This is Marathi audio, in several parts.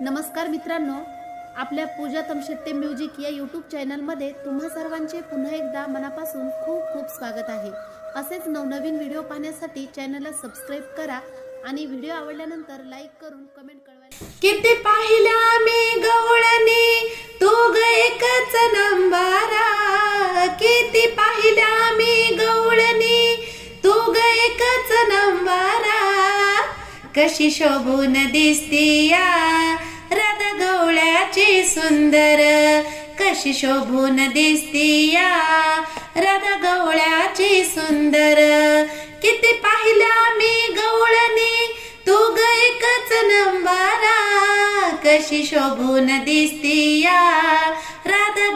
नमस्कार मित्रांनो आपल्या पूजा तमशेट्टे म्युझिक या यूट्यूब चॅनलमध्ये तुम्हा सर्वांचे पुन्हा एकदा मनापासून खूप खूप स्वागत आहे. असेच नवनवीन व्हिडिओ पाहण्यासाठी चॅनलला सबस्क्राईब करा आणि व्हिडिओ आवडल्यानंतर लाईक करून कमेंट कळवा किती पाहिल्या मी गवळणी तो ग एकच नंबारा. किती पाहिल्या मी कशी शोभून दिसती या? रद गवळ्याची सुंदर. कशी शोभून दिसती या? रद गवळ्याची सुंदर. किती पाहिला मी गवळणी? तू ग एकच नंबारा. कशी शोभून दिसती या?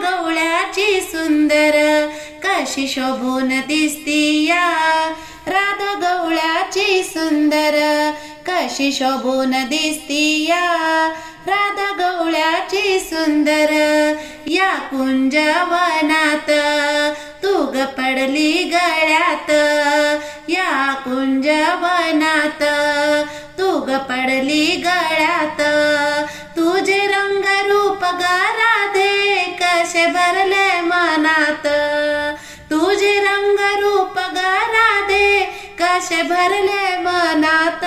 गवळ्याची सुंदर. कशी शोभून दिसती या? राधा गवळ्याची सुंदर कशी शोभून दिसती या राधा गवळ्याची सुंदर या कुंजवनात तू ग पडली गळ्यात. या कुंजवनात तू ग पडली गळ्यात. तुझे रंग रूप राधे कसे भरले कसे भरले मनात.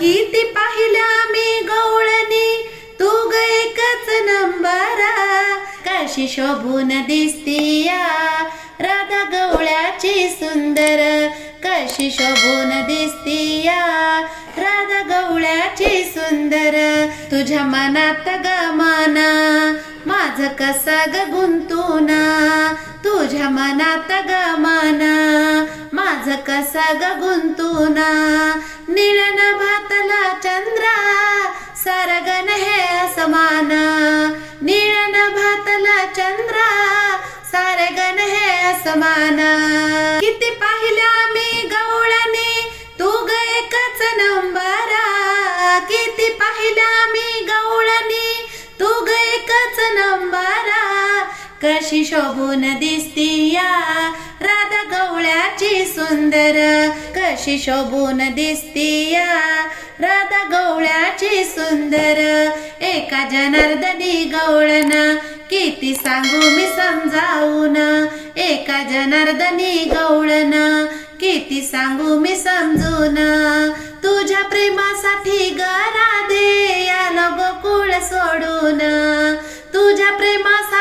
किती पाहिला मी गवळणी तू ग एकच नंबरा. कशी शोभून दिसती या राधा गवळ्याची सुंदर. कशी शोभून दिसतिया राधा गवळ्याची सुंदर. तुझ्या मनात ग मना माझ कसा ग गुंतूना. तुझ्या मनात ग मना माझ कसा ग गुंतून? निळन भातला चंद्रा सरगन हे असमान. निळन भातला चंद्रा सारगन हे असमान. किती पाहिल्या मी गवळणी तू ग एकच नंबरा. किती पाहिल्या मी गवळणी तू ग एकच नंबरा. कशी शोभून दिसती या राधा सुंदर कशी शोभून दिसती या राधा गवळ्याची सुंदर एका जनार्दनी गवळना किती सांगू मी समजावून? एका जनार्दनी गवळना किती सांगू मी समजून? तुझ्या प्रेमासाठी गरा दे आलो गोकुळ सोडून. तुझ्या प्रेमासाठी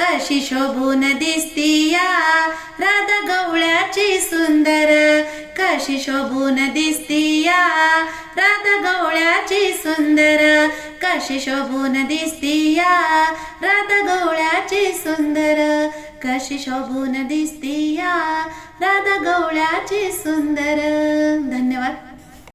कशी शोभून दिसती या राधा गवळ्याची सुंदर. कशी शोभून दिसती या राधा गवळ्याची सुंदर. कशी शोभून दिसती या राधा गवळ्याची सुंदर. कशी शोभून दिसती या राधा गवळ्याची सुंदर. धन्यवाद.